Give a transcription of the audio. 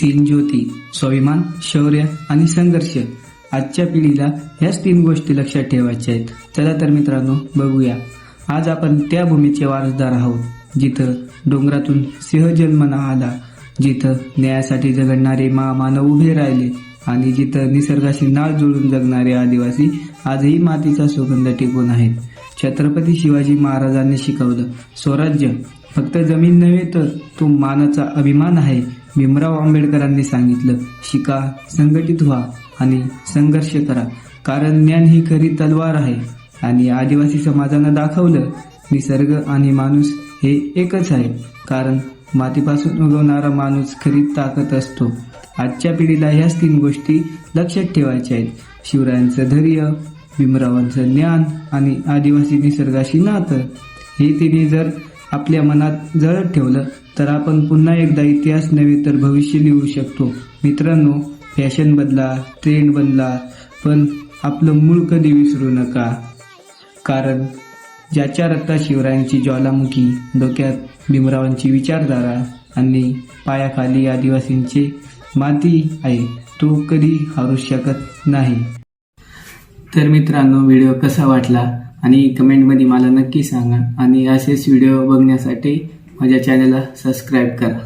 तीन ज्योती स्वाभिमान शौर्य आणि संघर्ष आजच्या पिढीला ह्याच तीन गोष्टी लक्षात ठेवायच्या आहेत. चला तर मित्रांनो बघूया. आज आपण त्या भूमीचे वारसदार आहोत जिथं डोंगरातून सिंह जन्मना आला जिथं न्यायासाठी झगडणारे महामानव उभे राहिले आणि जिथं निसर्गाशी नाळ जुळून जगणारे आदिवासी आजही मातीचा सुगंध टिकून आहेत. छत्रपती शिवाजी महाराजांनी शिकवलं स्वराज्य फक्त जमीन नव्हे तर तो मानाचा अभिमान आहे भीमराव आंबेडकरांनी सांगितलं. शिका संघटित व्हा आणि संघर्ष करा. कारण ज्ञान ही खरी तलवार आहे. आणि आदिवासी समाजानं दाखवलं निसर्ग आणि माणूस हे एकच आहे. कारण मातीपासून उगवणारा माणूस खरी ताकद असतो. आजच्या पिढीला ह्याच तीन गोष्टी लक्षात ठेवायच्या आहेत. शिवरायांचं धैर्य भीमरावांचं ज्ञान आणि आदिवासी निसर्गाशी नातं. हे तिने जर आपल्या मनात जळत ठेवलं तर आपण पुन्हा एकदा इतिहास नव्हे तर भविष्य लिहू शकतो. मित्रांनो फॅशन बदला ट्रेंड बदला पण आपलं मूळ कधी विसरू नका. कारण ज्याच्या रक्तात शिवरायांची ज्वालामुखी डोक्यात भीमरावांची विचारधारा आणि पायाखाली आदिवासींचे माती आहे तो कधी हारू शकत नाही. तर मित्रांनो व्हिडिओ कसा वाटला? आणि कमेंटमध्ये मला नक्की सांगा. आणि असेच व्हिडिओ बघण्यासाठी माझ्या चॅनलला सबस्क्राईब करा.